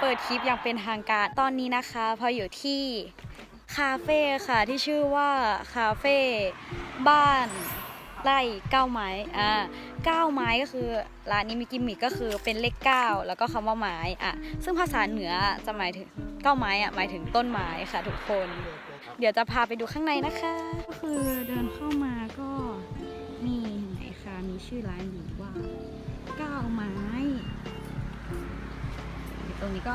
เปิดคลิปอย่างเป็นทางการตอนนี้นะคะพออยู่ที่คาเฟ่ค่ะที่ชื่อว่าคาเฟ่บ้านไร่เก้าไม้อ่าเก้าไม้ก็คือร้านนี้มีกิมมิคก็คือเป็นเลขเก้าแล้วก็คำว่าไม้อะซึ่งภาษาเหนือจะหมายถึงเก้าไม้อะหมายถึงต้นไม้ค่ะทุกคน เดี๋ยวจะพาไปดูข้างในนะคะ ก็คือเดินเข้ามาก็นี่เห็นไหมคะมีชื่อร้านอยู่ว่า ตรงนี้ก็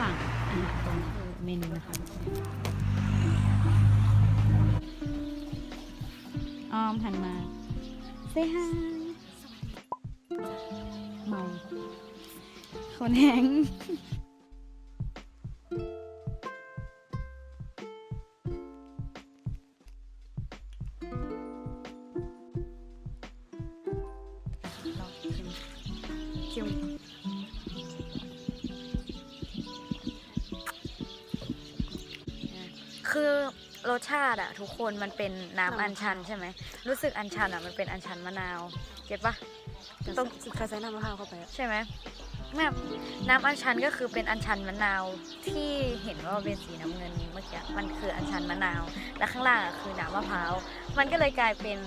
สั่งอาหารตรงนี้คือเมนูนะคะออมหันมาเซฮายเมาคนแหงเราชิ คือรสชาติอะทุกคนมันเป็นน้ำอัญชันใช่ไหมรู้สึกอัญชันอะมันเป็นอัญชันมะนาวเก็ตปะต้ต้อองงใครใส่น้ำมะพร้าวเข้าไปอะใช่ไหมแบบน้ำอัญชันก็คือเป็นอัญชันมะนาวที่เห็นว่าเป็นสีน้ำเงินเมื่อกี้มันคืออัญชันมะนาว และข้างล่างอะคือน้ำมะพร้าวมันก็เลยกลายเป็น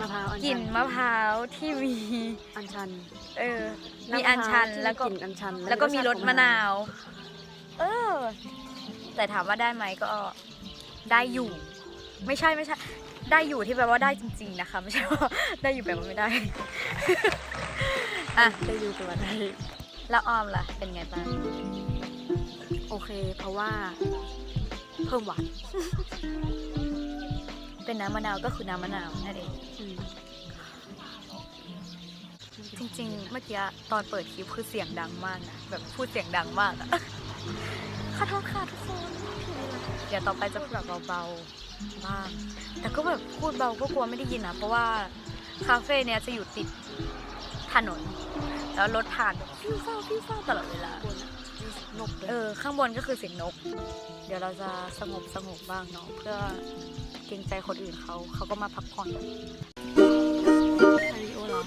มะพร้าวอัญกชัลิ่นมะพร้าวที่มีอัญชัน เออ มีอัญชันำมะพร้าที่แล้วก็กลิ่นอัญชันแล้วก็มีรสของมะนาว เออ แต่ถามว่าได้ไหมก็ได้อยู่ ไม่ใช่ไม่ใช่ ได้อยู่ที่แปลว่าได้จริง ๆนะคะ ไม่ใช่ว่าได้อยู่แปลว่าไม่ได้ อะได้ดูกันว่าได้แล้วออมล่ะ เป็นไงบ้างโอเค เพราะว่า เพิ่มหวานเป็นน้ำมะนาวก็คือน้ำมะนาวนั่นเองอืมจริง ๆ เมื่อกี้ตอนเปิดคลิปคือเสียงดังมากนะแบบพูดเสียงดังมากอะข อโทษค่ะทุกคนเดี๋ยวต่อไปจะพูดแบบเบาๆบ้าง แต่ก็แบบพูดเบาก็กลัวไม่ได้ยินนะเพราะว่าคาเฟ่เนี้ยจะอยู่ติดถนน แล้วรถผ่านแบบฟิวฟ้าวฟิวฟ้าวตลอดเวลาบนอะมีนกเลยเออข้างบนก็คือเสียงนก เดี๋ยวเราจะสงบสงบบ้างเนาะเพื่อเกรงใจคนอื่นเขา เขาก็มาพักผ่อน คาริโอเหรอ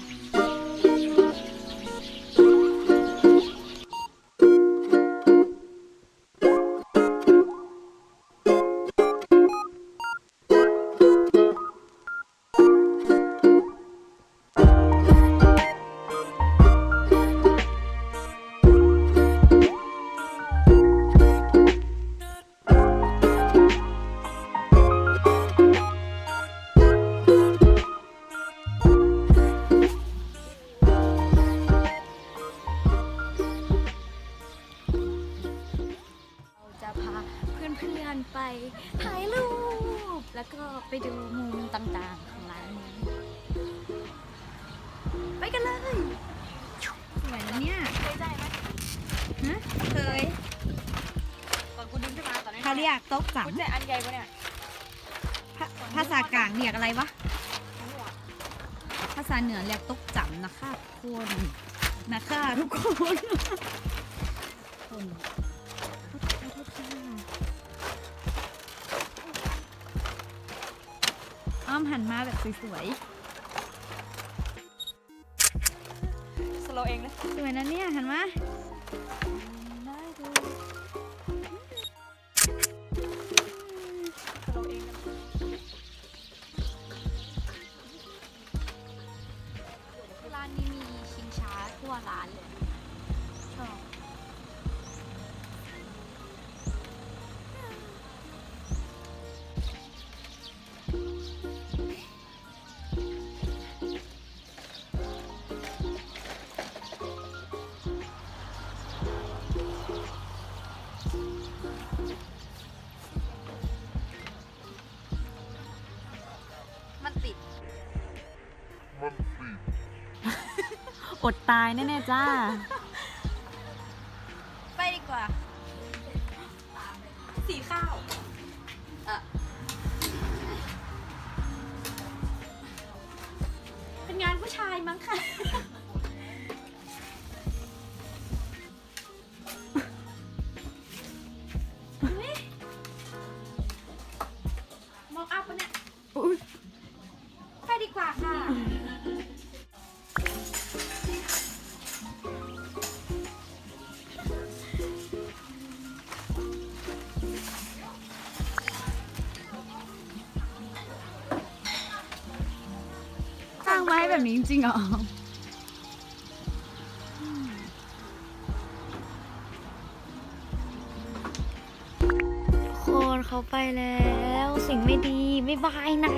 นๆไปถ่ายรูป แล้วก็ไปดูมุมต่างๆของร้านนี้ ไปกันเลย สวยนะเนี่ย เคยได้ไหมฮะเคยตอนกูดึงขึ้นมาตอนนี้เขาเรียกโต๊ะจับกูได้อันใหญ่ปะเนี่ยภาษากลางเรียกอะไรวะ ภาษาเหนือเรียกตกจำนะคะทุกคนนะคะทุกคน อ้อมหันมาแบบสวยสโลเองนะๆสวยนะเนี่ยหันมาร้านนี้มีชิงช้าทั่วร้านเลยชอบ ดตายแน่ๆจ้า ไปดีกว่า สีข้าว ไม้แบบนี้จริงๆเหรอคนเขาไปแล้ว สิ่งไม่ดี บ๊ายบายนะ